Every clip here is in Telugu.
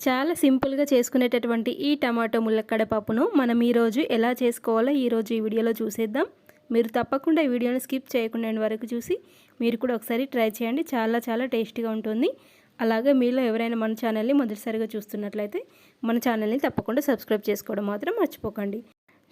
చాలా సింపుల్గా చేసుకునేటటువంటి ఈ టమాటో ములక్కడ పప్పును మనం ఈరోజు ఎలా చేసుకోవాలో ఈరోజు ఈ వీడియోలో చూసేద్దాం. మీరు తప్పకుండా ఈ వీడియోని స్కిప్ చేయకుండా వరకు చూసి మీరు కూడా ఒకసారి ట్రై చేయండి. చాలా చాలా టేస్టీగా ఉంటుంది. అలాగే మీలో ఎవరైనా మన ఛానల్ని మొదటిసారిగా చూస్తున్నట్లయితే మన ఛానల్ని తప్పకుండా సబ్స్క్రైబ్ చేసుకోవడం మాత్రం మర్చిపోకండి.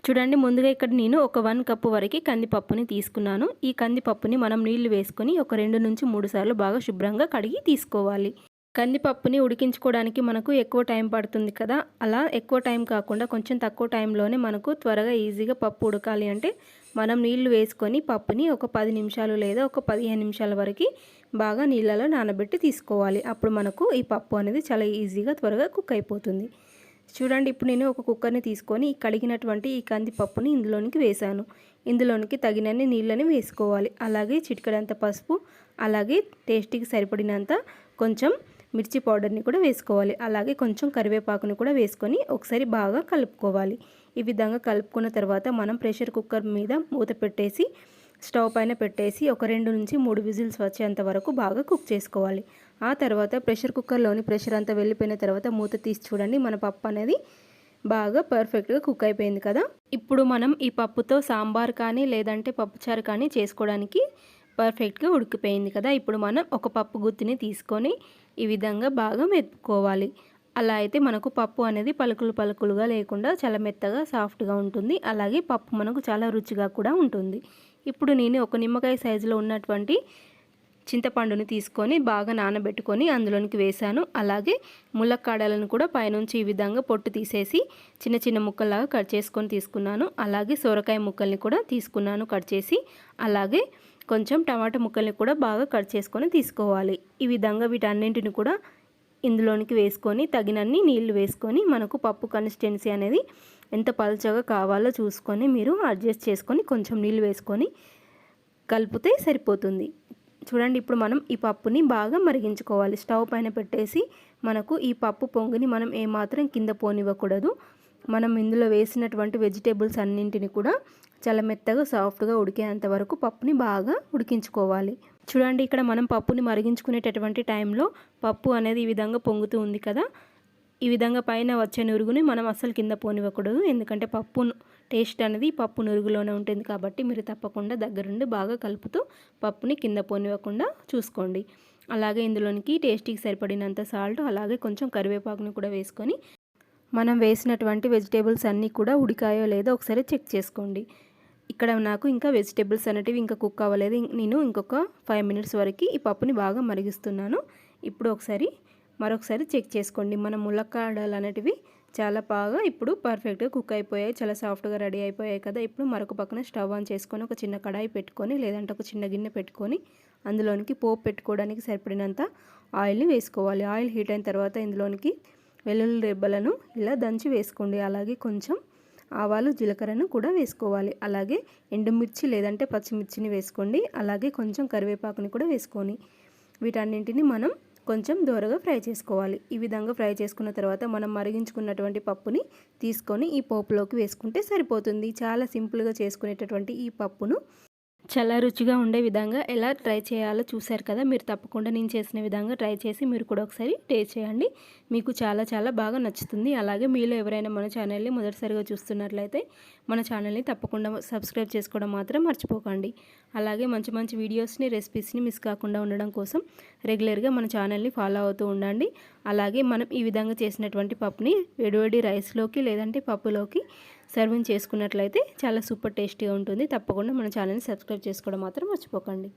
చూడండి ముందుగా ఇక్కడ నేను ఒక వన్ కప్పు వరకు కందిపప్పుని తీసుకున్నాను. ఈ కందిపప్పుని మనం నీళ్ళు వేసుకొని ఒక రెండు నుంచి మూడు సార్లు బాగా శుభ్రంగా కడిగి తీసుకోవాలి. కందిపప్పుని ఉడికించుకోవడానికి మనకు ఎక్కువ టైం పడుతుంది కదా. అలా ఎక్కువ టైం కాకుండా కొంచెం తక్కువ టైంలోనే మనకు త్వరగా ఈజీగా పప్పు ఉడకాలి అంటే మనం నీళ్ళు వేసుకొని పప్పుని ఒక పది నిమిషాలు లేదా ఒక పదిహేను నిమిషాల వరకు బాగా నీళ్ళలో నానబెట్టి తీసుకోవాలి. అప్పుడు మనకు ఈ పప్పు అనేది చాలా ఈజీగా త్వరగా కుక్ అయిపోతుంది. చూడండి ఇప్పుడు నేను ఒక కుక్కర్ని తీసుకొని కడిగినటువంటి ఈ కందిపప్పుని ఇందులోనికి వేశాను. ఇందులోనికి తగినన్ని నీళ్ళని వేసుకోవాలి. అలాగే చిటికడంత పసుపు అలాగే టేస్ట్కి సరిపడినంత కొంచెం మిర్చి పౌడర్ని కూడా వేసుకోవాలి. అలాగే కొంచెం కరివేపాకుని కూడా వేసుకొని ఒకసారి బాగా కలుపుకోవాలి. ఈ విధంగా కలుపుకున్న తర్వాత మనం ప్రెషర్ కుక్కర్ మీద మూత పెట్టేసి స్టవ్ పైన పెట్టేసి ఒక రెండు నుంచి మూడు విజిల్స్ వచ్చేంత వరకు బాగా కుక్ చేసుకోవాలి. ఆ తర్వాత ప్రెషర్ కుక్కర్లోని ప్రెషర్ అంతా వెళ్ళిపోయిన తర్వాత మూత తీసి చూడండి. మన పప్పు అనేది బాగా పర్ఫెక్ట్గా కుక్ అయిపోయింది కదా. ఇప్పుడు మనం ఈ పప్పుతో సాంబార్ కానీ లేదంటే పప్పుచారు కానీ చేసుకోవడానికి పర్ఫెక్ట్గా ఉడికిపోయింది కదా! ఇప్పుడు మనం ఒక పప్పు గుత్తిని తీసుకొని ఈ విధంగా బాగా మెత్తుకోవాలి. అలా అయితే మనకు పప్పు అనేది పలుకులు పలుకులుగా లేకుండా చాలా మెత్తగా సాఫ్ట్గా ఉంటుంది. అలాగే పప్పు మనకు చాలా రుచిగా కూడా ఉంటుంది. ఇప్పుడు నేను ఒక నిమ్మకాయ సైజులో ఉన్నటువంటి చింతపండుని తీసుకొని బాగా నానబెట్టుకొని అందులోనికి వేశాను. అలాగే ములక్కాడలను కూడా పైనుంచి ఈ విధంగా పొట్టు తీసేసి చిన్న చిన్న ముక్కల్లాగా కట్ చేసుకొని తీసుకున్నాను. అలాగే సొరకాయ ముక్కల్ని కూడా తీసుకున్నాను కట్ చేసి. అలాగే కొంచెం టమాటా ముక్కల్ని కూడా బాగా కట్ చేసుకొని తీసుకోవాలి. ఈ విధంగా వీటన్నింటిని కూడా ఇందులోనికి వేసుకొని తగినన్ని నీళ్ళు వేసుకొని మనకు పప్పు కన్సిస్టెన్సీ అనేది ఎంత పలుచగా కావాలో చూసుకొని మీరు అడ్జస్ట్ చేసుకొని కొంచెం నీళ్ళు వేసుకొని కలిపితే సరిపోతుంది. చూడండి ఇప్పుడు మనం ఈ పప్పుని బాగా మరిగించుకోవాలి. స్టవ్ పైన పెట్టేసి మనకు ఈ పప్పు పొంగుని మనం ఏమాత్రం కింద పోనివ్వకూడదు. మనం ఇందులో వేసినటువంటి వెజిటేబుల్స్ అన్నింటిని కూడా చాలా మెత్తగా సాఫ్ట్గా ఉడికేంత వరకు పప్పుని బాగా ఉడికించుకోవాలి. చూడండి ఇక్కడ మనం పప్పుని మరిగించుకునేటటువంటి టైంలో పప్పు అనేది ఈ విధంగా పొంగుతూ ఉంది కదా. ఈ విధంగా పైన వచ్చే నురుగుని మనం అస్సలు కింద పోనివ్వకూడదు. ఎందుకంటే పప్పు టేస్ట్ అనేది పప్పు నురుగులోనే ఉంటుంది కాబట్టి మీరు తప్పకుండా దగ్గరుండి బాగా కలుపుతూ పప్పుని కింద పోనివ్వకుండా చూసుకోండి. అలాగే ఇందులోనికి టేస్టీకి సరిపడినంత సాల్ట్ అలాగే కొంచెం కరివేపాకుని కూడా వేసుకొని మనం వేసినటువంటి వెజిటేబుల్స్ అన్నీ కూడా ఉడికాయో లేదో ఒకసారి చెక్ చేసుకోండి. ఇక్కడ నాకు ఇంకా వెజిటేబుల్స్ అనేటివి ఇంకా కుక్ అవ్వలేదు. నేను ఇంకొక ఫైవ్ మినిట్స్ వరకు ఈ పప్పుని బాగా మరిగిస్తున్నాను. ఇప్పుడు ఒకసారి మరొకసారి చెక్ చేసుకోండి. మన ములక్కాడలు అనేటివి చాలా బాగా ఇప్పుడు పర్ఫెక్ట్గా కుక్ అయిపోయాయి. చాలా సాఫ్ట్గా రెడీ అయిపోయాయి కదా. ఇప్పుడు మరొక పక్కన స్టవ్ ఆన్ చేసుకొని ఒక చిన్న కడాయి పెట్టుకొని లేదంటే ఒక చిన్న గిన్నె పెట్టుకొని అందులోనికి పోపు పెట్టుకోవడానికి సరిపడినంత ఆయిల్ని వేసుకోవాలి. ఆయిల్ హీట్ అయిన తర్వాత ఇందులోనికి వెల్లుల్లి రెబ్బలను ఇలా దంచి వేసుకోండి. అలాగే కొంచెం ఆవాలు జీలకర్రను కూడా వేసుకోవాలి. అలాగే ఎండుమిర్చి లేదంటే పచ్చిమిర్చిని వేసుకోండి. అలాగే కొంచెం కరివేపాకుని కూడా వేసుకొని వీటన్నింటిని మనం కొంచెం దూరగా ఫ్రై చేసుకోవాలి. ఈ విధంగా ఫ్రై చేసుకున్న తర్వాత మనం మరిగించుకున్నటువంటి పప్పుని తీసుకొని ఈ పోపులోకి వేసుకుంటే సరిపోతుంది. చాలా సింపుల్గా చేసుకునేటటువంటి ఈ పప్పును చాలా రుచిగా ఉండే విధంగా ఎలా ట్రై చేయాలో చూశారు కదా మీరు తప్పకుండా నేను చేసిన విధంగా ట్రై చేసి మీరు కూడా ఒకసారి టేస్ట్ చేయండి. మీకు చాలా చాలా బాగా నచ్చుతుంది. అలాగే మీలో ఎవరైనా మన ఛానల్ని మొదటిసారిగా చూస్తున్నట్లయితే మన ఛానల్ని తప్పకుండా సబ్స్క్రైబ్ చేసుకోవడం మాత్రం మర్చిపోకండి. అలాగే మంచి మంచి వీడియోస్ని రెసిపీస్ని మిస్ కాకుండా ఉండడం కోసం రెగ్యులర్గా మన ఛానల్ని ఫాలో అవుతూ ఉండండి. అలాగే మనం ఈ విధంగా చేసినటువంటి పప్పుని వేడివేడి రైస్లోకి లేదంటే పప్పులోకి సర్వింగ్ చేసుకున్నట్లయితే చాలా సూపర్ టేస్టీగా ఉంటుంది. తప్పకుండా మన ఛానల్ని సబ్స్క్రైబ్ చేసుకోవడం మాత్రం మర్చిపోకండి.